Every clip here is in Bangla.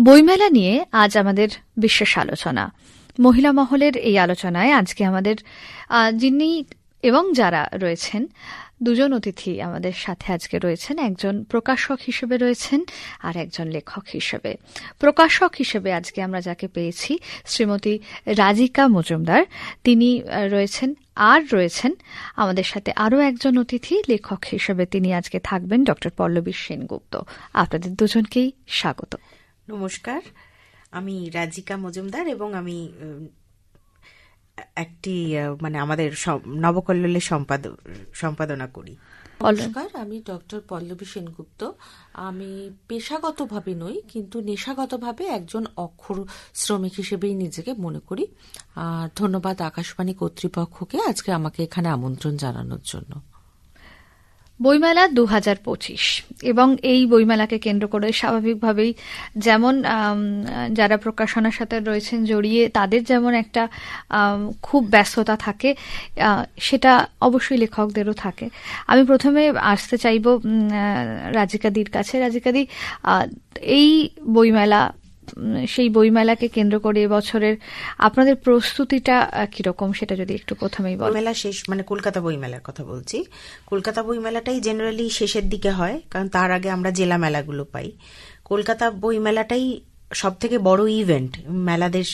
বইমেলা নিয়ে আজ আমাদের বিশেষ আলোচনা। মহিলা মহলের এই আলোচনায় আজকে আমাদের যিনি এবং যারা রয়েছেন, দুজন অতিথি আমাদের সাথে আজকে রয়েছেন। একজন প্রকাশক হিসেবে রয়েছেন আর একজন লেখক হিসেবে। প্রকাশক হিসেবে আজকে আমরা যাকে পেয়েছি, শ্রীমতী রাজিকা মজুমদার। তিনি রয়েছেন আর রয়েছেন আমাদের সাথে আরও একজন অতিথি, লেখক হিসেবে তিনি আজকে থাকবেন ডক্টর পল্লবী সেনগুপ্ত। আপনাদের দুজনকেই স্বাগত। নমস্কার। আমি রাজিকা মজুমদার এবং আমি একটি মানে আমাদের নবকল্লোলের সম্পাদ সম্পাদনা করি। নমস্কার আমি ডক্টর পল্লবী সেনগুপ্ত। আমি পেশাগতভাবে নই কিন্তু নেশাগতভাবে একজন অক্ষর শ্রমিক হিসেবেই নিজেকে মনে করি। আর ধন্যবাদ আকাশবাণী কর্তৃপক্ষকে আজকে আমাকে এখানে আমন্ত্রণ জানানোর জন্য। বইমেলা দু হাজার পঁচিশ। এবং এই বইমেলাকে কেন্দ্র করে স্বাভাবিকভাবেই যেমন যারা প্রকাশনার সাথে রয়েছেন জড়িয়ে, তাদের যেমন একটা খুব ব্যস্ততা থাকে সেটা অবশ্যই লেখকদেরও থাকে। আমি প্রথমে আসতে চাইব রাজিকাদির কাছে। রাজিকাদি এই বইমেলা সেই বইমেলাকে কেন্দ্র করে এবছরের আপনাদের প্রস্তুতিটা কীরকম সেটা যদি একটু প্রথমেই বইমেলা শেষ মানে কলকাতা বইমেলার কথা বলছি। কলকাতা বইমেলাটাই জেনারেলি শেষের দিকে হয়, কারণ তার আগে আমরা জেলা মেলাগুলো পাই। কলকাতা বইমেলাটাই সব থেকে বড় ইভেন্ট মেলাদের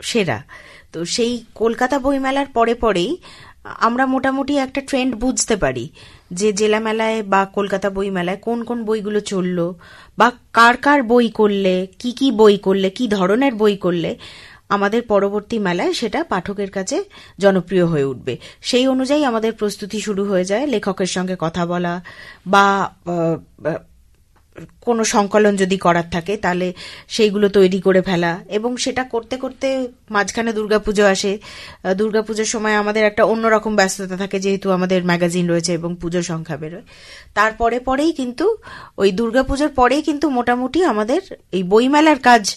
সেরা। তো সেই কলকাতা বইমেলার পরে পরেই আমরা মোটামুটি একটা ট্রেন্ড বুঝতে পারি। যে জেলা মেলায় বা কলকাতা বই মেলায় কোন কোন বইগুলো চলল, বা কার কার বই করলে, কি কি বই করলে, কি ধরনের বই করলে, আমাদের পরবর্তী মেলায় সেটা পাঠকের কাছে জনপ্রিয় হয়ে উঠবে। সেই অনুযায়ী আমাদের প্রস্তুতি শুরু হয়ে যায়, লেখকের সঙ্গে কথা বলা বা কোনো সংকলন যদি করার থাকে, তাহলে সেইগুলো তৈরি করে ফেলা। এবং সেটা করতে করতে মাঝখানে দুর্গাপুজো আসে। দুর্গাপুজোর সময় আমাদের একটা অন্যরকম ব্যস্ততা থাকে, যেহেতু আমাদের ম্যাগাজিন রয়েছে এবং পুজো সংখ্যা বেরোয় তারপরে পরেই কিন্তু, ওই দুর্গাপুজোর পরেই কিন্তু মোটামুটি আমাদের এই বইমেলার কাজ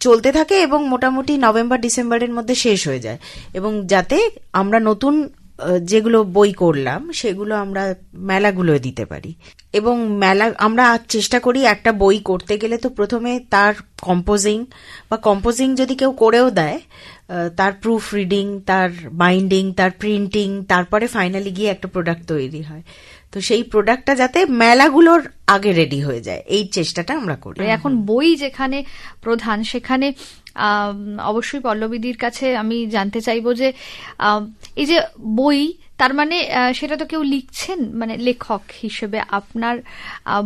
চলতে থাকে এবং মোটামুটি নভেম্বর, ডিসেম্বরের মধ্যে শেষ হয়ে যায়। এবং যাতে আমরা নতুন যেগুলো বই করলাম, সেগুলো আমরা মেলাগুলোয় দিতে পারি। এবং মেলা, আমরা চেষ্টা করি একটা বই করতে গেলে তো প্রথমে তার কম্পোজিং বা কম্পোজিং যদি কেউ করেও দেয় তার প্রুফ রিডিং তার বাইন্ডিং তার প্রিন্টিং তারপরে ফাইনালি গিয়ে একটা প্রোডাক্ট তৈরি হয়। তো সেই প্রোডাক্টটা যাতে মেলাগুলোর আগে রেডি হয়ে যায়, এই চেষ্টাটা আমরা করি। এখন বই যেখানে প্রধান, সেখানে অবশ্যই পল্লবীদির কাছে আমি জানতে চাইব যে এই যে বই, তার মানে সেটা তো কেউ লিখছেন মানে লেখক হিসেবে আপনার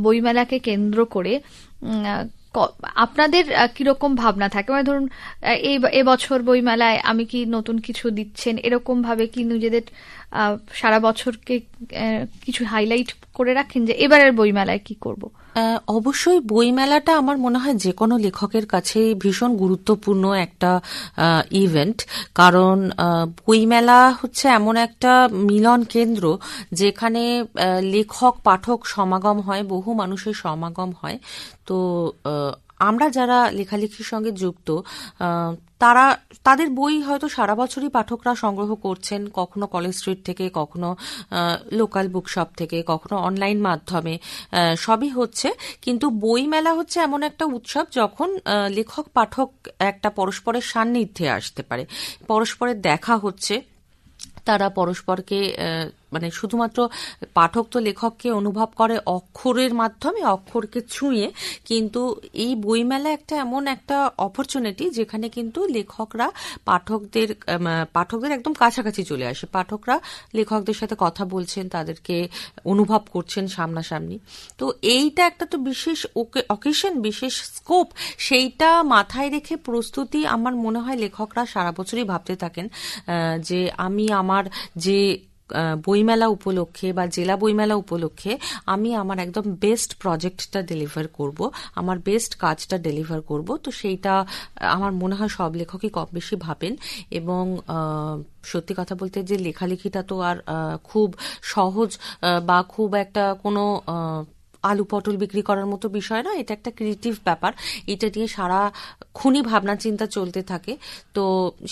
বইমেলাকে কেন্দ্র করে আপনাদের কীরকম ভাবনা থাকে? মানে ধরুন এই এবছর বইমেলায় আমি কি নতুন কিছু দিচ্ছেন? এরকম ভাবে কি নিজেদের সারা বছরকে কিছু হাইলাইট করে রাখেন যে এবারের বইমেলায় কি করব। অবশ্যই বইমেলাটা আমার মনে হয় যে কোনো লেখকের কাছে ভীষণ গুরুত্বপূর্ণ একটা ইভেন্ট কারণ বইমেলা হচ্ছে এমন একটা মিলন কেন্দ্র যেখানে লেখক, পাঠক সমাগম হয়, বহু মানুষের সমাগম হয়। তো আমরা যারা লেখালেখির সঙ্গে যুক্ত তারা, তাদের বই হয়তো সারা বছরই পাঠকরা সংগ্রহ করছেন কখনো কলেজ স্ট্রিট থেকে, কখনো লোকাল বুকশপ থেকে, কখনো অনলাইন মাধ্যমে সবই হচ্ছে। কিন্তু বই মেলা হচ্ছে এমন একটা উৎসব যখন লেখক, পাঠক একটা পরস্পরের সান্নিধ্যে আসতে পারে। পরস্পরের দেখা হচ্ছে, তারা পরস্পরকে মানে শুধুমাত্র পাঠক তো লেখককে অনুভব করে অক্ষরের মাধ্যমে, অক্ষরকে ছুঁয়ে, কিন্তু এই বইমেলা একটা এমন একটা অপরচুনিটি যেখানে কিন্তু লেখকরা পাঠকদের পাঠকদের একদম কাছাকাছি চলে আসে। পাঠকরা লেখকদের সাথে কথা বলছেন, তাদেরকে অনুভব করছেন সামনাসামনি। তো এইটা একটা তো বিশেষ অকেশন বিশেষ স্কোপ সেইটা মাথায় রেখে প্রস্তুতি আমার মনে হয় লেখকরা সারা বছরই ভাবতে থাকেন যে আমি আমার যে বইমেলা উপলক্ষে বা জেলা বইমেলা উপলক্ষে আমি আমার একদম বেস্ট প্রজেক্টটা ডেলিভার করব, আমার বেস্ট কাজটা ডেলিভার করব। তো সেইটা, আমার মনে হয় সব লেখকই কম বেশি ভাবেন এবং সত্যি কথা বলতে যে লেখালেখিটা তো আর খুব সহজ বা খুব একটা কোনো আলু পটল বিক্রি করার মতো বিষয় না, এটা একটা ক্রিয়েটিভ ব্যাপার। এটা নিয়ে সারা খুনি ভাবনা চিন্তা চলতে থাকে। তো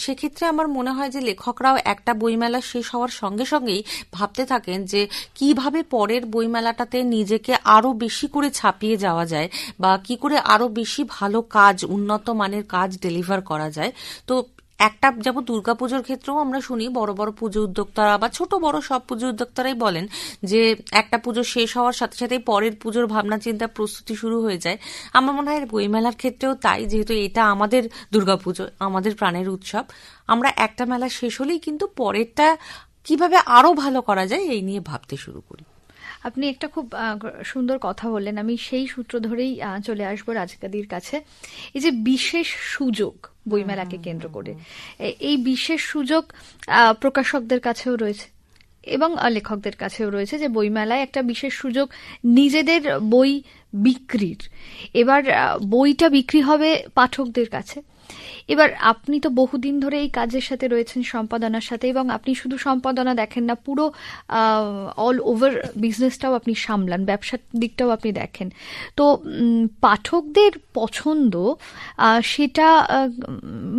সেক্ষেত্রে আমার মনে হয় যে লেখকরাও একটা বইমেলা শেষ হওয়ার সঙ্গে সঙ্গেই ভাবতে থাকেন যে কীভাবে পরের বইমেলাটাতে নিজেকে আরও বেশি করে ছাপিয়ে যাওয়া যায় বা কি করে আরও বেশি ভালো কাজ, উন্নত মানের কাজ ডেলিভার করা যায়। তো একটা যেমন দুর্গাপুজোর ক্ষেত্রেও আমরা শুনি, বড় বড় পুজো উদ্যোক্তারা বা ছোট বড় সব পুজো উদ্যোক্তারাই বলেন যে একটা পুজো শেষ হওয়ার সাথে সাথে পরের পুজোর ভাবনা চিন্তা প্রস্তুতি শুরু হয়ে যায়। আমার মনে হয় বইমেলার ক্ষেত্রেও তাই, যেহেতু এটা আমাদের দুর্গাপুজো, আমাদের প্রাণের উৎসব। আমরা একটা মেলা শেষ হলেই কিন্তু পরেরটা কীভাবে আরও ভালো করা যায় এই নিয়ে ভাবতে শুরু করি। আপনি একটা খুব সুন্দর কথা বললেন। আমি সেই সূত্র ধরেই চলে আসব রাজকাদির কাছে। এই যে বিশেষ সুযোগ বইমেলাকে কেন্দ্র করে। এই বিশেষ সুযোগ আহ, প্রকাশকদের কাছেও রয়েছে এবং লেখকদের কাছেও রয়েছে যে বইমেলায় একটা বিশেষ সুযোগ নিজেদের বই বিক্রির। এবার বইটা বিক্রি হবে পাঠকদের কাছে। এবার আপনি তো বহুদিন ধরে এই কাজের সাথে রয়েছেন, সম্পাদনার সাথে, এবং আপনি শুধু সম্পাদনা দেখেন না, পুরো অল ওভার বিজনেসটাও আপনি সামলান, ব্যবসার দিকটাও আপনি দেখেন। তো পাঠকদের পছন্দ সেটা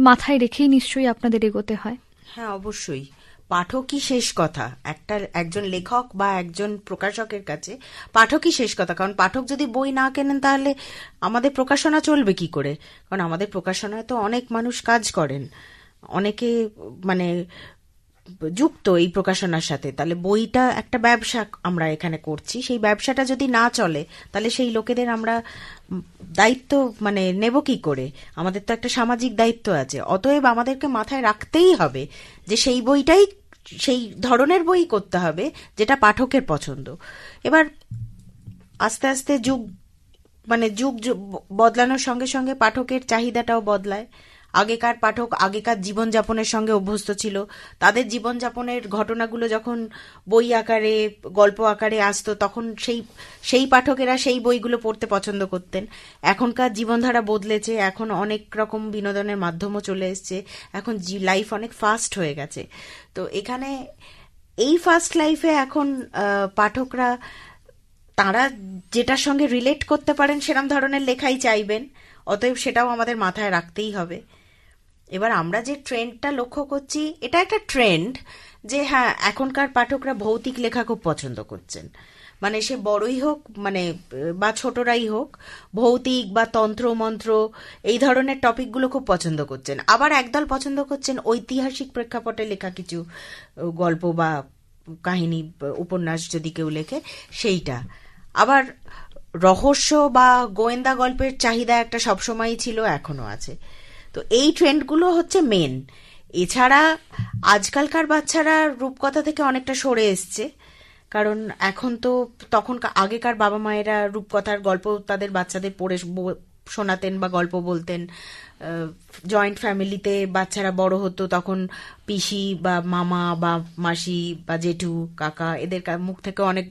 মাথায় রেখেই নিশ্চয়ই আপনাদের এগোতে হয়? হ্যাঁ অবশ্যই। পাঠকই শেষ কথা। একটা, একজন লেখক বা একজন প্রকাশকের কাছে পাঠকই শেষ কথা। কারণ পাঠক যদি বই না কেনেন তাহলে আমাদের প্রকাশনা চলবে কি করে? কারণ আমাদের প্রকাশনায় তো অনেক মানুষ কাজ করেন। অনেকে মানে যুক্ত এই প্রকাশনার সাথে। তাহলে বইটা একটা ব্যবসা আমরা এখানে করছি। সেই ব্যবসাটা যদি না চলে, তাহলে সেই লোকেদের আমরা দায়িত্ব মানে নেব কি করে? আমাদের তো একটা সামাজিক দায়িত্ব আছে। অতএব আমাদেরকে মাথায় রাখতেই হবে যে সেই বইটাই সেই ধরনের বই করতে হবে যেটা পাঠকের পছন্দ। এবার আস্তে আস্তে যুগ মানে যুগ বদলানোর সঙ্গে সঙ্গে পাঠকের চাহিদাটাও বদলায়। আগেকার পাঠক আগেকার জীবনযাপনের সঙ্গে অভ্যস্ত ছিল। তাদের জীবনযাপনের ঘটনাগুলো যখন বই আকারে, গল্প আকারে আসতো, তখন সেই সেই পাঠকেরা সেই বইগুলো পড়তে পছন্দ করতেন। এখনকার জীবনধারা বদলেছে, এখন অনেক রকম বিনোদনের মাধ্যমও চলে এসছে। এখন লাইফ অনেক ফাস্ট হয়ে গেছে। তো এখানে এই ফার্স্ট লাইফে এখন পাঠকরা, তারা যেটার সঙ্গে রিলেট করতে পারেন সেরম ধরনের লেখাই চাইবেন, অতএব সেটাও আমাদের মাথায় রাখতেই হবে। এবার আমরা যে ট্রেন্ডটা লক্ষ্য করছি, এটা একটা ট্রেন্ড যে হ্যাঁ এখনকার পাঠকরা ভৌতিক লেখা খুব পছন্দ করছেন। মানে সে বড়ই হোক মানে বা ছোটরাই হোক, ভৌতিক বা তন্ত্র মন্ত্র এই ধরনের টপিকগুলো খুব পছন্দ করছেন। আবার একদল পছন্দ করছেন ঐতিহাসিক প্রেক্ষাপটে লেখা কিছু গল্প বা কাহিনী, উপন্যাস যদি কেউ লেখে, সেইটা। আবার রহস্য বা গোয়েন্দা গল্পের চাহিদা একটা সবসময়ই ছিল এখনও আছে। তো এই ট্রেন্ডগুলো হচ্ছে মেন এছাড়া আজকালকার বাচ্চারা রূপকথা থেকে অনেকটা সরে এসছে। কারণ এখন তো তখন আগেকার বাবা মায়েরা রূপকথার গল্প তাদের বাচ্চাদের পড়ে শোনাতেন বা গল্প বলতেন। জয়েন্ট ফ্যামিলিতে বাচ্চারা বড় হতো তখন পিসি বা মামা বা মাসি বা জেঠু, কাকা এদের মুখ থেকে অনেক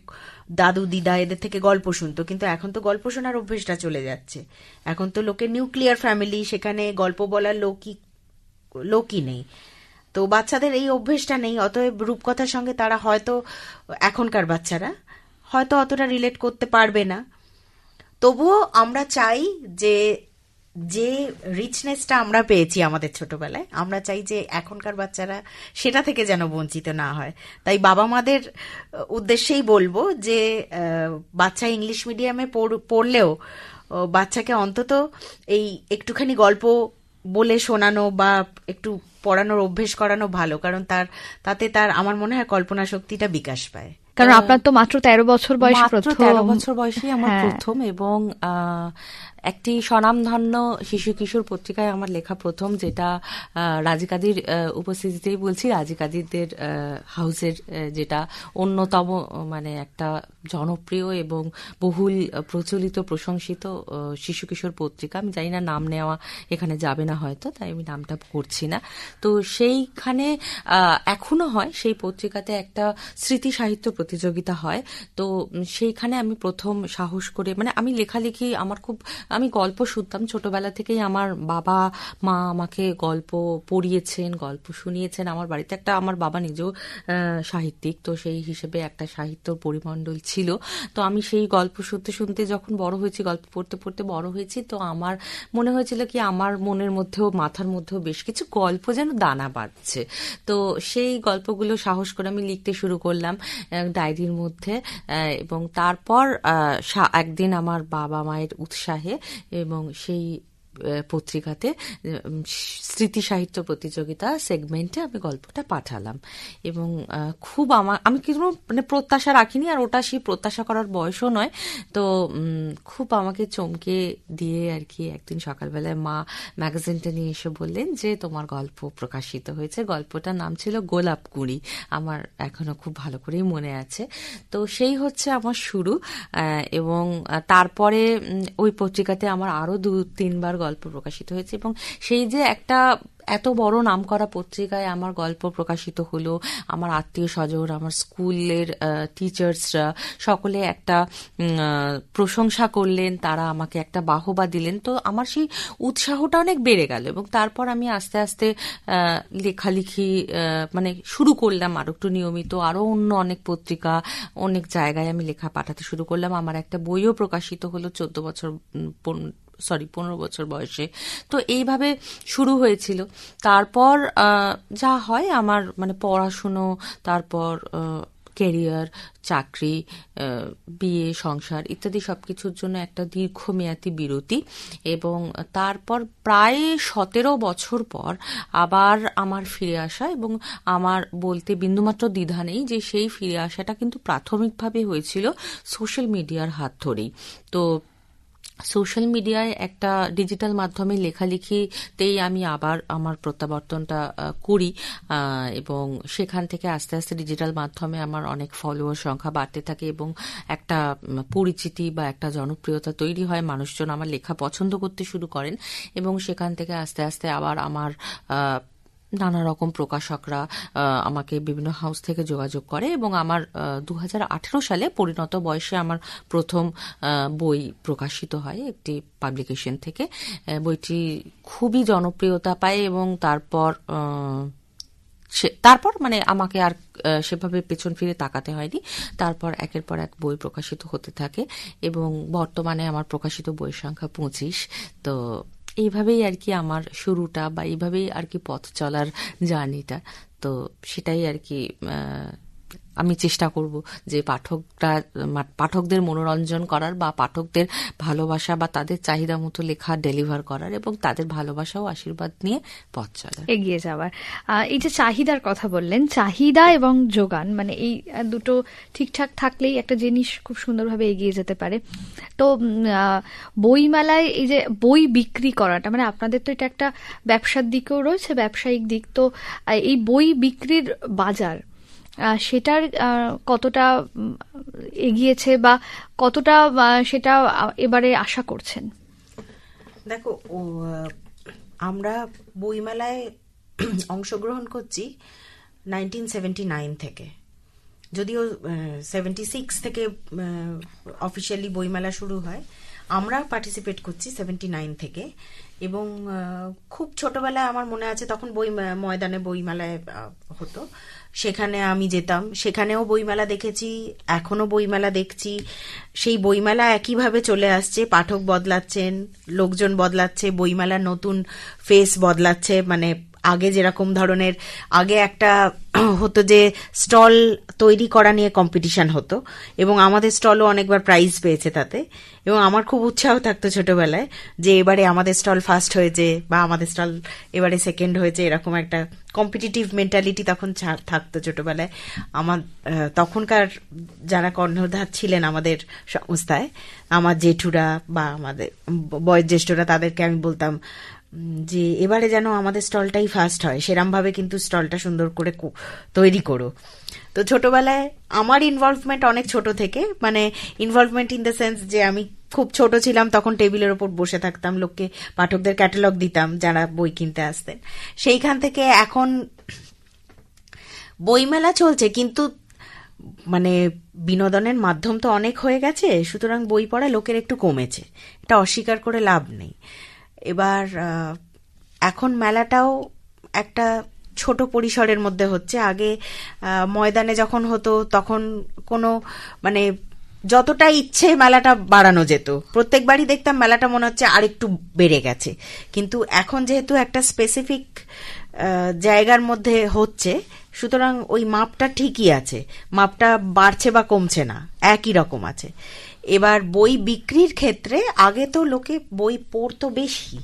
দাদু, দিদা এদের থেকে গল্প শুনতো, কিন্তু এখন তো গল্প শোনার অভ্যেসটা চলে যাচ্ছে। এখন তো লোকের নিউক্লিয়ার ফ্যামিলি সেখানে গল্প বলার লোকই লোকই নেই। তো বাচ্চাদের এই অভ্যেসটা নেই, অতএব রূপকথার সঙ্গে তারা হয়তো, এখনকার বাচ্চারা, হয়তো অতটা রিলেট করতে পারবে না। তবুও আমরা চাই যে যে রিচনেসটা আমরা পেয়েছি আমাদের ছোটবেলায় আমরা চাই যে এখনকার বাচ্চারা সেটা থেকে যেন বঞ্চিত না হয়। তাই বাবা মাদের উদ্দেশ্যেই বলব যে বাচ্চা ইংলিশ মিডিয়ামে পড়লেও বাচ্চাকে অন্তত এই একটুখানি গল্প বলে শোনানো বা একটু পড়ানোর অভ্যেস করানো ভালো কারণ তার তাতে তার আমার মনে হয় কল্পনা শক্তিটা বিকাশ পায়। কারণ আপনার তো মাত্র তেরো বছর বয়স মাত্র তেরো বছর বয়সে আমার হ্যাঁ। প্রথম এবং একটি স্বনামধন্য শিশু কিশোর পত্রিকায় আমার লেখা প্রথম যেটা আহ, রাজি কাদির আহ, উপস্থিতিতেই বলছি। রাজি কাদিরদের হাউসের যেটা অন্যতম মানে একটা জনপ্রিয় এবং বহুল প্রচলিত প্রশংসিত শিশু কিশোর পত্রিকা। আমি জানি না নাম নেওয়া এখানে যাবে না হয়তো তাই আমি নামটা করছি না। তো সেইখানে এখনও হয় সেই পত্রিকাতে একটা স্মৃতি সাহিত্য প্রতিযোগিতা হয়। তো সেইখানে আমি প্রথম সাহস করে মানে আমি লেখালেখি আমার খুব আমি গল্প শুনতাম ছোটবেলা থেকেই। আমার বাবা, মা আমাকে গল্প পড়িয়েছেন, গল্প শুনিয়েছেন। আমার বাড়িতে একটা, আমার বাবা নিজেও সাহিত্যিক, তো সেই হিসেবে একটা সাহিত্য পরিমণ্ডল ছিল। তো আমি সেই গল্প শুনতে শুনতে যখন বড় হয়েছি, গল্প পড়তে পড়তে বড় হয়েছি, তো আমার মনে হয়েছিল কি, আমার মনের মধ্যেও, মাথার মধ্যেও বেশ কিছু গল্প যেন দানা বাঁধছে। তো সেই গল্পগুলো সাহস করে আমি লিখতে শুরু করলাম ডায়েরির মধ্যে এবং তারপর একদিন আমার বাবা মায়ের উৎসাহে এবং সেই আহ, পত্রিকাতে স্মৃতি সাহিত্য প্রতিযোগিতা সেগমেন্টে আমি গল্পটা পাঠালাম। এবং খুব আমার আমি কিন্তু মানে প্রত্যাশা রাখিনি আর ওটা সেই প্রত্যাশা করার বয়সও নয়। তো খুব আমাকে চমকে দিয়ে আর কি একদিন সকালবেলায় মা ম্যাগাজিনটা নিয়ে এসে বললেন যে, তোমার গল্প প্রকাশিত হয়েছে। গল্পটার নাম ছিল গোলাপ কুড়ি। আমার এখনও খুব ভালো করেই মনে আছে। তো সেই হচ্ছে আমার শুরু। এবং তারপরে ওই পত্রিকাতে আমার আরও দু তিনবার গল্প প্রকাশিত হয়েছে এবং সেই যে একটা এত বড় নামকরা পত্রিকায় আমার গল্প প্রকাশিত হলো, আমার আত্মীয় স্বজন, আমার স্কুলের টিচার্সরা সকলে একটা প্রশংসা করলেন, তারা আমাকে একটা বাহবা দিলেন। তো আমার সেই উৎসাহটা অনেক বেড়ে গেল এবং তারপর আমি আস্তে আস্তে লেখালেখি মানে শুরু করলাম আরও একটু নিয়মিত আরও অন্য অনেক পত্রিকা, অনেক জায়গায় আমি লেখা পাঠাতে শুরু করলাম। আমার একটা বইও প্রকাশিত হলো চোদ্দ বছর সরি, পনেরো বছর বয়সে। তো এইভাবে শুরু হয়েছিল। তারপর যা হয় আমার মানে পড়াশুনো, তারপর কেরিয়ার চাকরি বিয়ে, সংসার ইত্যাদি সব কিছুর জন্য একটা দীর্ঘমেয়াদী বিরতি এবং তারপর প্রায় সতেরো বছর পর আবার আমার ফিরে আসা এবং আমার বলতে বিন্দুমাত্র দ্বিধা নেই যে সেই ফিরে আসাটা কিন্তু প্রাথমিকভাবে হয়েছিল সোশ্যাল মিডিয়ার হাত ধরেই। তো সোশ্যাল মিডিয়ায় একটা ডিজিটাল মাধ্যমে লেখালেখিতেই আমি আবার আমার প্রত্যাবর্তনটা করি এবং সেখান থেকে আস্তে আস্তে ডিজিটাল মাধ্যমে আমার অনেক ফলোয়ার সংখ্যা বাড়তে থাকে এবং একটা পরিচিতি বা একটা জনপ্রিয়তা তৈরি হয়। মানুষজন আমার লেখা পছন্দ করতে শুরু করেন এবং সেখান থেকে আস্তে আস্তে আবার আমার নানা রকম প্রকাশকরা আমাকে বিভিন্ন হাউস থেকে যোগাযোগ করে এবং আমার দু হাজার আঠেরো সালে পরিণত বয়সে আমার প্রথম বই প্রকাশিত হয় একটি পাবলিকেশন থেকে। বইটি খুবই জনপ্রিয়তা পায় এবং তারপর সে- তারপর মানে আমাকে আর সেভাবে পেছন ফিরে তাকাতে হয়নি। তারপর একের পর এক বই প্রকাশিত হতে থাকে এবং বর্তমানে আমার প্রকাশিত বইয়ের সংখ্যা পঁচিশ। তো এইভাবেই আর কি আমার শুরুটা বা এইভাবেই আর কি পথ চলার জার্নিটা। তো সেটাই আর কি আমি চেষ্টা করব যে পাঠকরা পাঠকদের মনোরঞ্জন করার বা পাঠকদের ভালোবাসা বা তাদের চাহিদা মতো লেখা ডেলিভার করার এবং তাদের ভালোবাসা ও আশীর্বাদ নিয়ে পথ চলার। এগিয়ে যাওয়ার। এই যে চাহিদার কথা বললেন, চাহিদা এবং যোগান মানে এই দুটো ঠিকঠাক থাকলেই একটা জিনিস খুব সুন্দরভাবে এগিয়ে যেতে পারে। তো বইমেলায় এই যে বই বিক্রি করাটা মানে আপনাদের তো এটা একটা ব্যবসার দিকেও রয়েছে, ব্যবসায়িক দিক, তো এই বই বিক্রির বাজার সেটার কতটা এগিয়েছে বা কতটা সেটা এবারে আশা করছেন? দেখো আমরা বইমেলায় অংশগ্রহণ করছি নাইনটিন সেভেন্টি নাইন থেকে। যদিও সেভেন্টি সিক্স থেকে অফিসিয়ালি বইমেলা শুরু হয় আমরা পার্টিসিপেট করছি সেভেন্টি নাইন থেকে। এবং খুব ছোটবেলায় আমার মনে আছে তখন বই ময়দানে বইমেলায় হতো। সেখানে আমি যেতাম। সেখানেও বইমেলা দেখেছি, এখনও বইমেলা দেখছি। সেই বইমেলা একইভাবে চলে আসছে। পাঠক বদলাচ্ছেন, লোকজন বদলাচ্ছে, বইমেলার নতুন ফেস বদলাচ্ছে মানে আগে যেরকম ধরনের, আগে একটা হতো যে স্টল তৈরি করা নিয়ে কম্পিটিশন হতো এবং আমাদের স্টলও অনেকবার প্রাইজ পেয়েছে তাতে এবং আমার খুব উৎসাহ থাকতো ছোটবেলায় যে এবারে আমাদের স্টল ফার্স্ট হয়েছে বা আমাদের স্টল এবারে সেকেন্ড হয়েছে, এরকম একটা কম্পিটিটিভ মেন্টালিটি তখন থাকতো ছোটবেলায়। আমার তখনকার যারা কর্ণধার ছিলেন আমাদের সংস্থায়, আমার জেঠুরা বা আমাদের বয়োজ্যেষ্ঠরা তাদেরকে আমি বলতাম যে এবারে যেন আমাদের স্টলটাই ফার্স্ট হয় সেরম ভাবে কিন্তু স্টলটা সুন্দর করে তৈরি করো। তো ছোটবেলায় আমার ইনভলভমেন্ট অনেক ছোট থেকে মানে ইনভলভমেন্ট ইন দ্য সেন্স যে আমি খুব ছোট ছিলাম, তখন টেবিলের ওপর বসে থাকতাম, লোককে, পাঠকদের ক্যাটালগ দিতাম, যারা বই কিনতে আসতেন। সেইখান থেকে এখন বইমেলা চলছে, কিন্তু মানে বিনোদনের মাধ্যম তো অনেক হয়ে গেছে, সুতরাং বই পড়া লোকের একটু কমেছে। এটা অস্বীকার করে লাভ নেই। এবার এখন মেলাটাও একটা ছোট পরিসরের মধ্যে হচ্ছে। আগে ময়দানে যখন হতো, তখন কোনো মানে যতটা ইচ্ছে মেলাটা বাড়ানো যেত। প্রত্যেকবারই দেখতাম মেলাটা মনে হচ্ছে আরেকটু বেড়ে গেছে। কিন্তু এখন যেহেতু একটা স্পেসিফিক জায়গার মধ্যে হচ্ছে সুতরাং ওই মাপটা ঠিকই আছে। মাপটা বাড়ছে বা কমছে না, একই রকম আছে। এবার বই বিক্রির ক্ষেত্রে আগে তো লোকে বই পড়তো বেশি,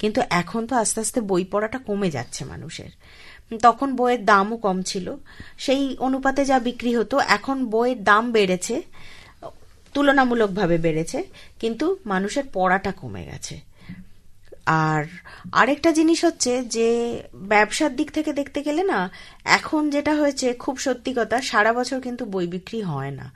কিন্তু এখন তো আস্তে আস্তে বই পড়াটা কমে যাচ্ছে মানুষের। তখন বইয়ের দামও কম ছিল, সেই অনুপাতে যা বিক্রি হতো, এখন বইয়ের দাম বেড়েছে, তুলনামূলকভাবে বেড়েছে, কিন্তু মানুষের পড়াটা কমে গেছে। আর আরেকটা জিনিস হচ্ছে যে, ব্যবসার দিক থেকে দেখতে গেলে না, এখন যেটা হয়েছে, খুব সত্যি কথা, সারা বছর কিন্তু বই বিক্রি হয় না।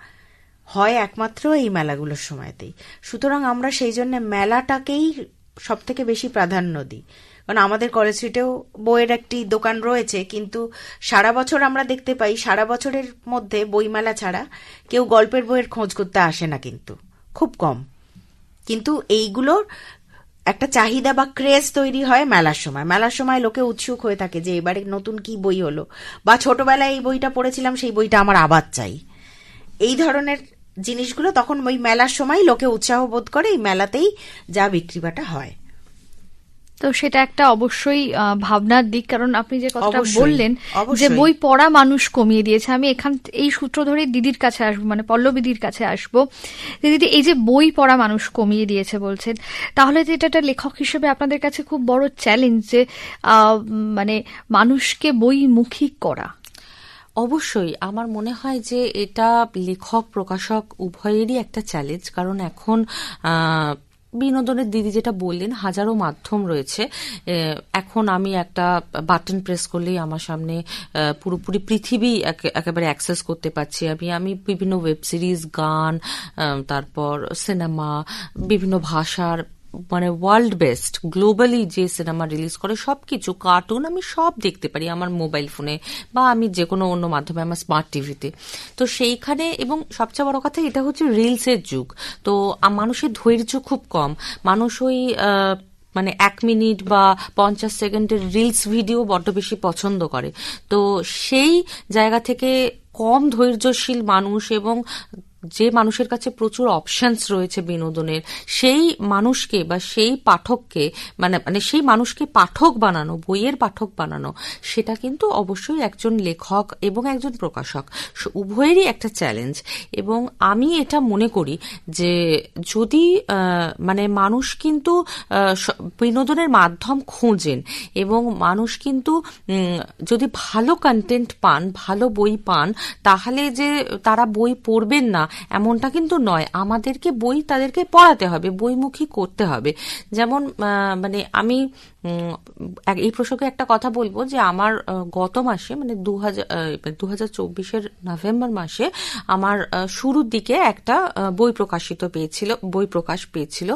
হয় একমাত্র এই মেলাগুলোর সময়তেই। সুতরাং আমরা সেই জন্য মেলাটাকেই সব থেকে বেশি প্রাধান্য দিই। কারণ আমাদের কলেজ স্ট্রিটেও বইয়ের একটি দোকান রয়েছে, কিন্তু সারা বছর আমরা দেখতে পাই, সারা বছরের মধ্যে বইমেলা ছাড়া কেউ গল্পের বইয়ের খোঁজ করতে আসে না কিন্তু। খুব কম। কিন্তু এইগুলোর একটা চাহিদা বা ক্রেজ তৈরি হয় মেলার সময়। মেলার সময় লোকে উৎসুক হয়ে থাকে যে, এবারে নতুন কি বই হলো? বা ছোটবেলায় এই বইটা পড়েছিলাম, সেই বইটা আমার আবার চাই। এই ধরনের জিনিসগুলো তখন ওই মেলার সময় লোকে উৎসাহ বোধ করে, এই মেলাতেই যা বিক্রিবাটা হয়। তো সেটা একটা অবশ্যই ভাবনার দিক। কারণ আপনি যে কথাটা বললেন যে বই পড়া মানুষ কমিয়ে দিয়েছে আমি এখান এই সূত্র ধরে দিদির কাছে আসব মানে পল্লবীদির কাছে আসব। যে দিদি এই যে বই পড়া মানুষ কমিয়ে দিয়েছে বলছেন তাহলে যে এটা একটা লেখক হিসেবে আপনাদের কাছে খুব বড় চ্যালেঞ্জ যে মানে মানুষকে বইমুখী করা। অবশ্যই আমার মনে হয় যে এটা লেখক প্রকাশক উভয়েরই একটা চ্যালেঞ্জ কারণ এখন আহ, বিনোদনের দিদি যেটা বললেন, হাজারো মাধ্যম রয়েছে। এখন আমি একটা বাটন প্রেস করলেই আমার সামনে পুরোপুরি পৃথিবী একে- একেবারে অ্যাক্সেস করতে পারছি। আমি আমি বিভিন্ন ওয়েব সিরিজ, গান তারপর সিনেমা, বিভিন্ন ভাষার মানে ওয়ার্ল্ড বেস্ট গ্লোবালি যে সিনেমা রিলিজ করে, সবকিছু কার্টুন আমি সব দেখতে পারি আমার মোবাইল ফোনে বা আমি যে কোনো অন্য মাধ্যমে আমার স্মার্ট টিভিতে তো সেইখানে এবং সবচেয়ে বড় কথা, এটা হচ্ছে রিলসের যুগ। তো মানুষের ধৈর্য খুব কম। মানুষ ওই মানে এক মিনিট বা পঞ্চাশ সেকেন্ডের রিলস ভিডিও বড্ড বেশি পছন্দ করে। তো সেই জায়গা থেকে কম ধৈর্যশীল মানুষ এবং যে মানুষের কাছে প্রচুর অপশনস রয়েছে বিনোদনের, সেই মানুষকে বা সেই পাঠককে মানে মানে সেই মানুষকে পাঠক বানানো, বইয়ের পাঠক বানানো, সেটা কিন্তু অবশ্যই একজন লেখক এবং একজন প্রকাশক। উভয়েরই একটা চ্যালেঞ্জ এবং আমি এটা মনে করি যে যদি মানে মানুষ কিন্তু বিনোদনের মাধ্যম খোঁজেন এবং মানুষ কিন্তু যদি ভালো কন্টেন্ট পান, ভালো বই পান, তাহলে যে তারা বই পড়বেন না এমনটা কিন্তু নয়। আমাদেরকে বই তাদেরকে পড়াতে হবে, বইমুখী করতে হবে। যেমন মানে আমি এই প্রসঙ্গে একটা কথা বলব যে আমার গত মাসে মানে দু হাজার দু হাজার চব্বিশের নভেম্বর মাসে আমার শুরুর দিকে একটা বই প্রকাশিত পেয়েছিল, বই প্রকাশ পেয়েছিল,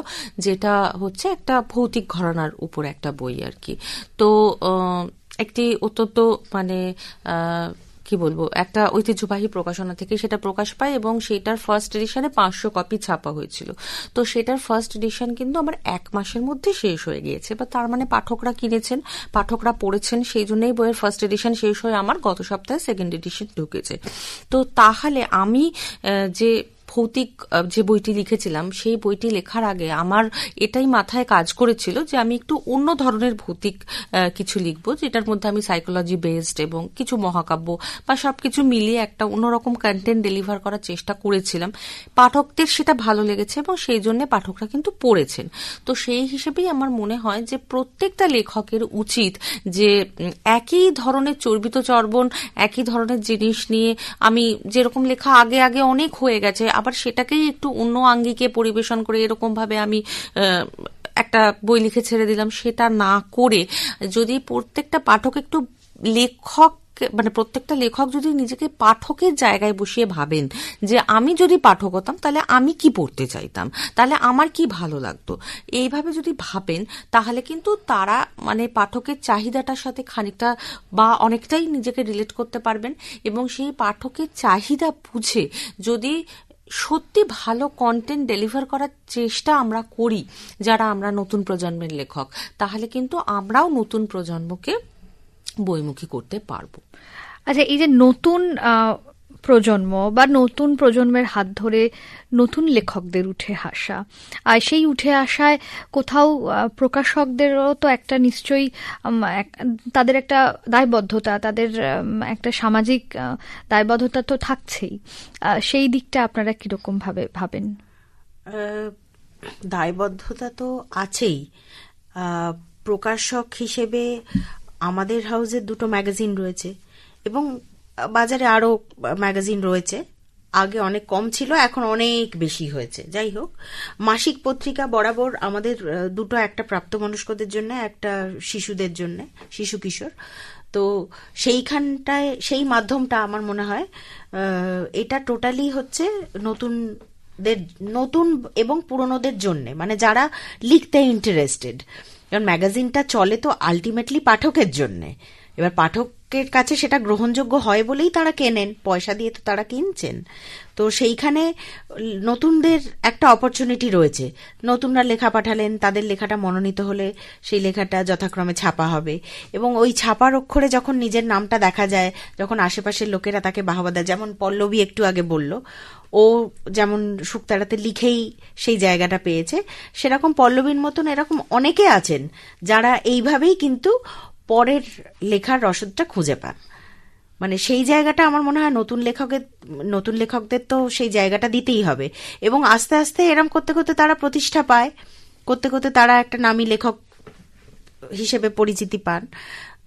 যেটা হচ্ছে একটা ভৌতিক ঘরানার উপর একটা বই আর কি। তো একটি অত্যন্ত মানে কি বলব, একটা ঐতিহ্যবাহী প্রকাশনা থেকে সেটা প্রকাশ পায় এবং সেটার ফার্স্ট এডিশনে পাঁচশো কপি ছাপা হয়েছিল। তো সেটার ফার্স্ট এডিশন কিন্তু আমার এক মাসের মধ্যে শেষ হয়ে গিয়েছে। বা তার মানে পাঠকরা কিনেছেন, পাঠকরা পড়েছেন, সেই জন্যই বইয়ের ফার্স্ট এডিশন শেষ হয়ে আমার গত সপ্তাহে সেকেন্ড এডিশন ঢুকেছে। তো তাহলে আমি যে ভৌতিক যে বইটি লিখেছিলাম, সেই বইটি লেখার আগে আমার এটাই মাথায় কাজ করেছিল যে আমি একটু অন্য ধরনের ভৌতিক কিছু লিখব, যেটার মধ্যে আমি সাইকোলজি বেসড এবং কিছু মহাকাব্য বা সবকিছু মিলিয়ে একটা অন্যরকম কন্টেন্ট ডেলিভার করার চেষ্টা করেছিলাম। পাঠকদের সেটা ভালো লেগেছে এবং সেই জন্য পাঠকরা কিন্তু পড়েছেন। তো সেই হিসেবেই আমার মনে হয় যে প্রত্যেকটা লেখকের উচিত যে একই ধরনের চর্বিত চর্বণ, একই ধরনের জিনিস নিয়ে আমি যেরকম লেখা আগে আগে অনেক হয়ে গেছে আবার সেটাকেই একটু অন্য আঙ্গিকে পরিবেশন করে এরকম ভাবে আমি একটা বই লিখে ছেড়ে দিলাম, সেটা না করে যদি প্রত্যেকটা পাঠক একটু লেখক মানে প্রত্যেকটা লেখক যদি নিজেকে পাঠকের জায়গায় বসিয়ে ভাবেন যে আমি যদি পাঠক হতাম, তাহলে আমি কি পড়তে চাইতাম? তাহলে আমার কি ভালো লাগতো? এইভাবে যদি ভাবেন, তাহলে কিন্তু তারা মানে পাঠকের চাহিদাটার সাথে খানিকটা বা অনেকটাই নিজেকে রিলেট করতে পারবেন এবং সেই পাঠকের চাহিদা বুঝে যদি সত্যি ভালো কন্টেন্ট ডেলিভার করার চেষ্টা আমরা করি যারা আমরা নতুন প্রজন্মের লেখক। তাহলে কিন্তু আমরাও নতুন প্রজন্মকে বইমুখী করতে পারব। আচ্ছা এই যে নতুন প্রজন্ম বা নতুন প্রজন্মের হাত ধরে নতুন লেখকদের উঠে আসা। আর সেই উঠে আসায় কোথাও প্রকাশকদেরও তো একটা নিশ্চয়ই তাদের একটা দায়বদ্ধতা, তাদের একটা সামাজিক দায়বদ্ধতা তো থাকছেই। সেই দিকটা আপনারা কীরকম ভাবে ভাবেন দায়বদ্ধতা তো আছেই। প্রকাশক হিসেবে আমাদের হাউসের দুটো ম্যাগাজিন রয়েছে এবং বাজারে আরও ম্যাগাজিন রয়েছে। আগে অনেক কম ছিল, এখন অনেক বেশি হয়েছে। যাই হোক, মাসিক পত্রিকা বরাবর আমাদের দুটো একটা প্রাপ্তবয়স্কদের জন্য, একটা শিশুদের জন্য, শিশু কিশোর। তো সেইখানটায়, সেই মাধ্যমটা আমার মনে হয় এটা টোটালি হচ্ছে নতুনদের, নতুন এবং পুরনোদের জন্য। মানে যারা লিখতে ইন্টারেস্টেড কারণ ম্যাগাজিনটা চলে তো আলটিমেটলি পাঠকের জন্যে। এবার পাঠকের কাছে সেটা গ্রহণযোগ্য হয় বলেই তারা কেনেন। পয়সা দিয়ে তো তারা কিনছেন। তো সেইখানে নতুনদের একটা অপরচুনিটি রয়েছে। নতুনরা লেখা পাঠালেন, তাদের লেখাটা মনোনীত হলে সেই লেখাটা যথাক্রমে ছাপা হবে। এবং ওই ছাপার অক্ষরে যখন নিজের নামটা দেখা যায়, যখন আশেপাশের লোকেরা তাকে বাহবা দেয়, যেমন পল্লবী একটু আগে বলল, ও যেমন শুক্তারাতে লিখেই সেই জায়গাটা পেয়েছে, সেরকম পল্লবীর মতন এরকম অনেকে আছেন যারা এইভাবেই কিন্তু পরের লেখার রসদটা খুঁজে পান। মানে সেই জায়গাটা আমার মনে হয় নতুন লেখকের, নতুন লেখকদের তো সেই জায়গাটা দিতেই হবে। এবং আস্তে আস্তে এরম করতে করতে তারা প্রতিষ্ঠা পায়। করতে করতে তারা একটা নামী লেখক হিসেবে পরিচিতি পান।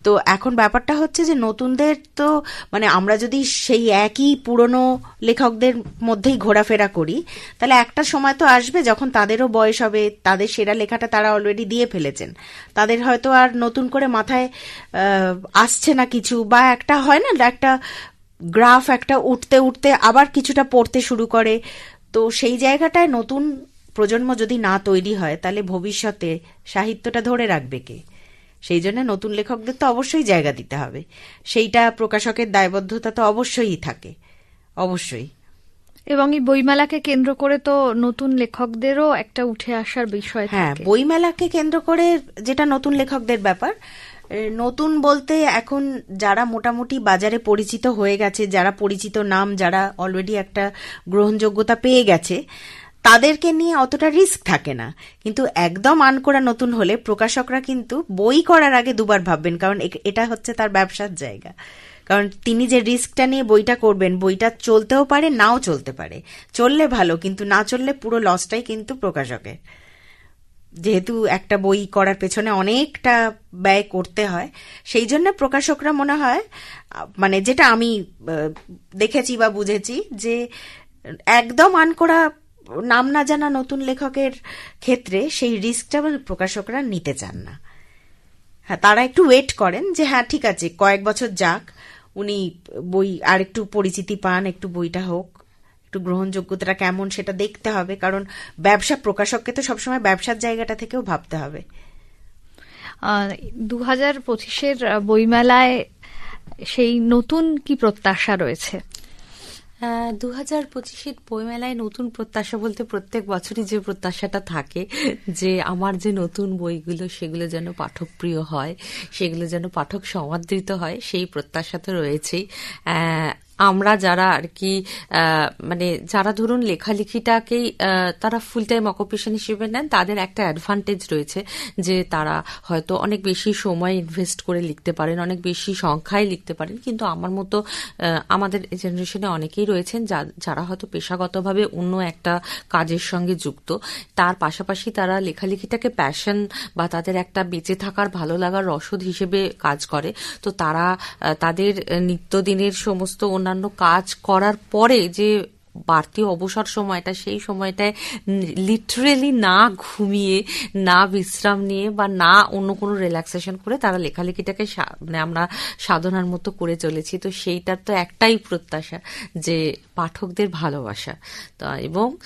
তো এখন ব্যাপারটা হচ্ছে যে নতুনদের তো মানে আমরা যদি সেই একই পুরনো লেখকদের মধ্যেই ঘোরাফেরা করি, তাহলে একটা সময় তো আসবে যখন তাদেরও বয়স হবে, তাদের সেরা লেখাটা তারা অলরেডি দিয়ে ফেলেছেন। তাদের হয়তো আর নতুন করে মাথায় আসছে না কিছু, বা একটা হয় না, একটা গ্রাফ, একটা উঠতে উঠতে আবার কিছুটা পড়তে শুরু করে। তো সেই জায়গাটায় নতুন প্রজন্ম যদি না তৈরি হয়, তাহলে ভবিষ্যতে সাহিত্যটা ধরে রাখবে কে? সেই জন্য নতুন লেখকদের তো অবশ্যই জায়গা দিতে হবে। সেইটা প্রকাশকের দায়বদ্ধতা তো অবশ্যই থাকে। অবশ্যই। এবং এই বইমেলাকে কেন্দ্র করে তো নতুন লেখকদেরও একটা উঠে আসার বিষয় হ্যাঁ বইমেলাকে কেন্দ্র করে যেটা নতুন লেখকদের ব্যাপার নতুন বলতে এখন যারা মোটামুটি বাজারে পরিচিত হয়ে গেছে যারা পরিচিত নাম যারা অলরেডি একটা গ্রহণযোগ্যতা পেয়ে গেছে তাদেরকে নিয়ে অতটা রিস্ক থাকে না। কিন্তু একদম আন করা নতুন হলে প্রকাশকরা কিন্তু বই করার আগে দুবার ভাববেন, কারণ এটা হচ্ছে তার ব্যবসার জায়গা। কারণ তিনি যে রিস্কটা নিয়ে বইটা করবেন, বইটা চলতেও পারে, নাও চলতে পারে। চললে ভালো, কিন্তু না চললে পুরো লসটাই কিন্তু প্রকাশকের। যেহেতু একটা বই করার পেছনে অনেকটা ব্যয় করতে হয়, সেই জন্য প্রকাশকরা মনে হয় মানে যেটা আমি দেখেছি বা বুঝেছি যে, একদম আন করা নাম না জানা নতুন লেখকের ক্ষেত্রে সেই রিস্কটা প্রকাশকরা নিতে চান না। হ্যাঁ তারা একটু ওয়েট করেন যে হ্যাঁ ঠিক আছে, কয়েক বছর যাক, উনি বই আর একটু পরিচিতি পান, একটু বইটা হোক, একটু গ্রহণযোগ্যতাটা কেমন সেটা দেখতে হবে, কারণ ব্যবসা প্রকাশককে তো সবসময় ব্যবসার জায়গাটা থেকেও ভাবতে হবে। দু হাজার পঁচিশের বইমেলায় সেই নতুন কি প্রত্যাশা রয়েছে? দু হাজার পঁচিশের বইমেলায় নতুন প্রত্যাশা বলতে প্রত্যেক বছরই যে প্রত্যাশাটা থাকে, যে আমার যে নতুন বইগুলো সেগুলো যেন পাঠকপ্রিয় হয়, সেগুলো যেন পাঠক সমাদৃত হয়, সেই প্রত্যাশা তো রয়েছেই। আমরা যারা আর কি মানে যারা ধরুন লেখালেখিটাকেই তারা ফুল টাইম অকুপেশন হিসেবে নেন, তাদের একটা অ্যাডভান্টেজ রয়েছে যে তারা হয়তো অনেক বেশি সময় ইনভেস্ট করে লিখতে পারেন, অনেক বেশি সংখ্যায় লিখতে পারেন। কিন্তু আমার মতো আমাদের জেনারেশনে অনেকেই রয়েছেন যারা হয়তো পেশাগতভাবে অন্য একটা কাজের সঙ্গে যুক্ত। তার পাশাপাশি তারা লেখালেখিটাকে প্যাশন বা তাদের একটা বেঁচে থাকার ভালো লাগার রসদ হিসেবে কাজ করে। তো তারা তাদের নিত্যদিনের সমস্ত অন্যান্য কাজ করার পরে যে বাড়তি অবসর সময়টা, সেই সময়টায় লিটারেলি না ঘুমিয়ে, না বিশ্রাম নিয়ে বা না অন্য কোনো রিল্যাক্সেশন করে তারা লেখালেখিটাকে মানে আমরা সাধনার মতো করে চলেছি। তো সেইটার তো একটাই প্রত্যাশা, যে পাঠকদের ভালোবাসা। তা এবং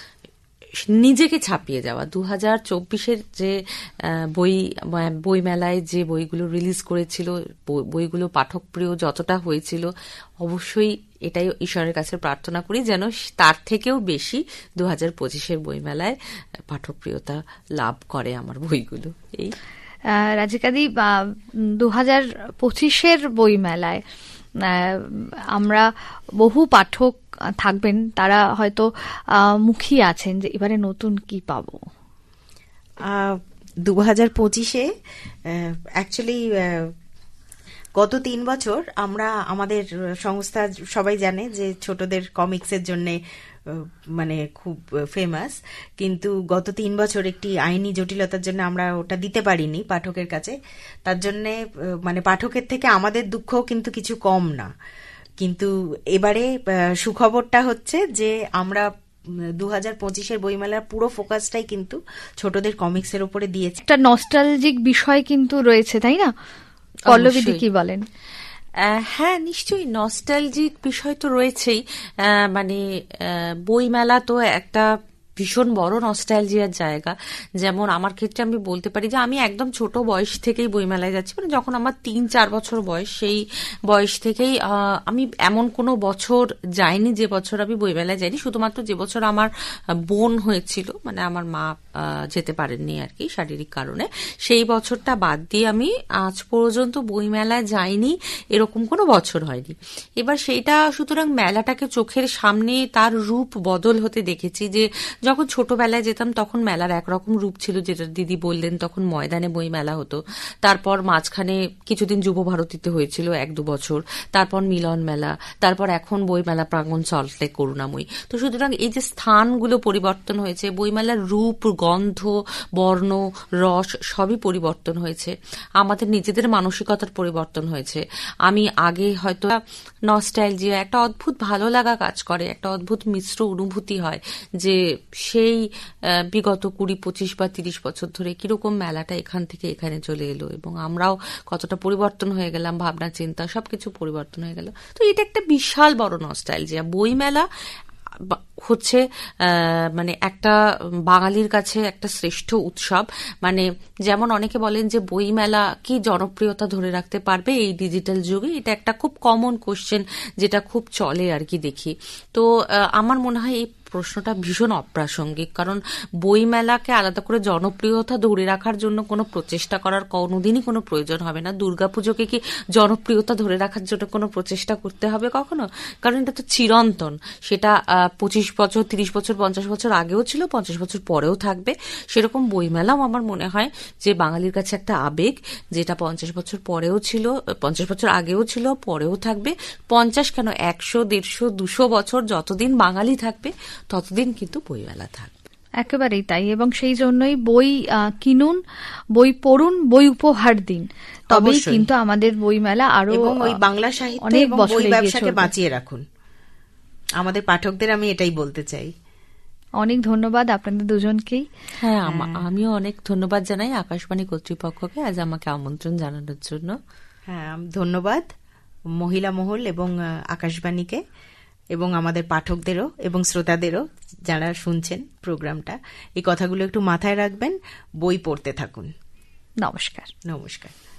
নিজেকে ছাপিয়ে যাওয়া। দু হাজার চব্বিশের যে বই বই মেলায় যে বইগুলো রিলিজ করেছিল, বই- বইগুলো পাঠকপ্রিয় যতটা হয়েছিল, অবশ্যই এটাই ঈশ্বরের কাছে প্রার্থনা করি যেন তার থেকেও বেশি দু হাজার পঁচিশের বইমেলায় পাঠকপ্রিয়তা লাভ করে আমার বইগুলো। এই। রাজিকাদি দু হাজার পঁচিশের বইমেলায় আমরা বহু পাঠক থাকবেন তারা হয়তো মুখী আছেন যে এবারে নতুন কি পাব। দু হাজার পঁচিশে অ্যাকচুয়ালি গত তিন বছর আমরা আমাদের সংস্থা সবাই জানে যে ছোটদের কমিক্সের জন্য মানে খুব ফেমাস কিন্তু গত তিন বছর একটি আইনি জটিলতার জন্য আমরা ওটা দিতে পারিনি পাঠকের কাছে। তার জন্য মানে পাঠকের থেকে আমাদের দুঃখ কিন্তু কিছু কম না। কিন্তু এবারে সুখবরটা হচ্ছে যে আমরা দু হাজার পঁচিশের বইমেলার পুরো ফোকাসটাই কিন্তু ছোটদের কমিক্সের উপরে দিয়েছি। একটা নস্টালজিক বিষয় কিন্তু রয়েছে, তাই না? পল্লবীদি কি বলেন? আহ, হ্যাঁ নিশ্চয়ই নস্টালজিক বিষয় তো রয়েছেই। আহ, মানে আহ, বইমেলা তো একটা ভীষণ বড় নস্টালজিয়ার জায়গা। যেমন আমার ক্ষেত্রে আমি বলতে পারি যে, আমি একদম ছোট বয়স থেকেই বইমেলায় যাচ্ছি। মানে যখন আমার তিন, চার বছর বয়স, সেই বয়স থেকেই আমি এমন কোনো বছর যাইনি, যে বছর আমি বইমেলায় যাইনি। শুধুমাত্র যে বছর আমার বোন হয়েছিল মানে আমার মা যেতে পারেননি আর কি শারীরিক কারণে, সেই বছরটা বাদ দিয়ে আমি আজ পর্যন্ত বইমেলায় যাইনি, এরকম কোনো বছর হয়নি। এবার সেইটা, সুতরাং মেলাটাকে চোখের সামনে তার রূপ বদল হতে দেখেছি যে যখন ছোটবেলায় যেতাম, তখন মেলার একরকম রূপ ছিল যেটা দিদি বললেন, তখন ময়দানে বই মেলা হতো। তারপর মাঝখানে কিছুদিন যুব ভারতীতে হয়েছিল এক দু বছর। তারপর মিলন মেলা, তারপর এখন বই মেলা প্রাঙ্গণ চলতে করুণাময়ী। তো সুতরাং এই যে স্থানগুলো পরিবর্তন হয়েছে বইমেলার রূপ, গন্ধ, বর্ণ, রস সবই পরিবর্তন হয়েছে। আমাদের নিজেদের মানসিকতার পরিবর্তন হয়েছে। আমি আগে হয়তো নস্টাইলজিয়া একটা অদ্ভুত ভালো লাগা কাজ করে, একটা অদ্ভুত মিশ্র অনুভূতি হয় যে সেই বিগত কুড়ি, পঁচিশ বা তিরিশ বছর ধরে কীরকম মেলাটা এখান থেকে এখানে চলে এলো এবং আমরাও কতটা পরিবর্তন হয়ে গেলাম, ভাবনা, চিন্তা সবকিছু পরিবর্তন হয়ে গেল। তো এটা একটা বিশাল বড় নস্টাইলজিয়া বই মেলা হচ্ছে মানে একটা বাঙালির কাছে একটা শ্রেষ্ঠ উৎসব। মানে যেমন অনেকে বলেন যে বইমেলা কি জনপ্রিয়তা ধরে রাখতে পারবে এই ডিজিটাল যুগে? এটা একটা খুব কমন কোশ্চেন যেটা খুব চলে আর কি দেখি। তো আমার মনে হয় এই প্রশ্নটা ভীষণ অপ্রাসঙ্গিক, কারণ বইমেলাকে আলাদা করে জনপ্রিয়তা ধরে রাখার জন্য কোনো প্রচেষ্টা করার কোনোদিনই কোনো প্রয়োজন হবে না। দুর্গাপুজোকে কি জনপ্রিয়তা ধরে রাখার জন্য কোনো প্রচেষ্টা করতে হবে কখনো? কারণ এটা তো চিরন্তন। সেটা পঁচিশ বছর, তিরিশ বছর, পঞ্চাশ বছর আগেও ছিল, পঞ্চাশ বছর পরেও থাকবে। সেরকম বইমেলাও আমার মনে হয় যে বাঙালির কাছে একটা আবেগ, যেটা পঞ্চাশ বছর পরেও ছিল, পঞ্চাশ বছর আগেও ছিল, পরেও থাকবে। পঞ্চাশ কেন? একশো, দেড়শো, দুশো বছর যতদিন বাঙালি থাকবে ততদিন কিন্তু বইমেলা থাকবে একেবারেই তাই এবং সেই জন্যই বই কিনুন বই পড়ুন বই উপহার দিন। তবেই কিন্তু আমাদের বইমেলা আরও এবং ওই বাংলা সাহিত্য অনেক বই ব্যবসাকে বাঁচিয়ে রাখুন। আমাদের পাঠকদের আমি এটাই বলতে চাই। অনেক ধন্যবাদ আপনাদের দুজনকেই। হ্যাঁ আমিও অনেক ধন্যবাদ জানাই আকাশবাণী কর্তৃপক্ষকে আজ আমাকে আমন্ত্রণ জানানোর জন্য। হ্যাঁ ধন্যবাদ। মহিলা মহল এবং আকাশবাণীকে। এবং আমাদের পাঠকদেরও এবং শ্রোতাদেরও যারা শুনছেন প্রোগ্রামটা এই কথাগুলো একটু মাথায় রাখবেন বই পড়তে থাকুন। নমস্কার। নমস্কার।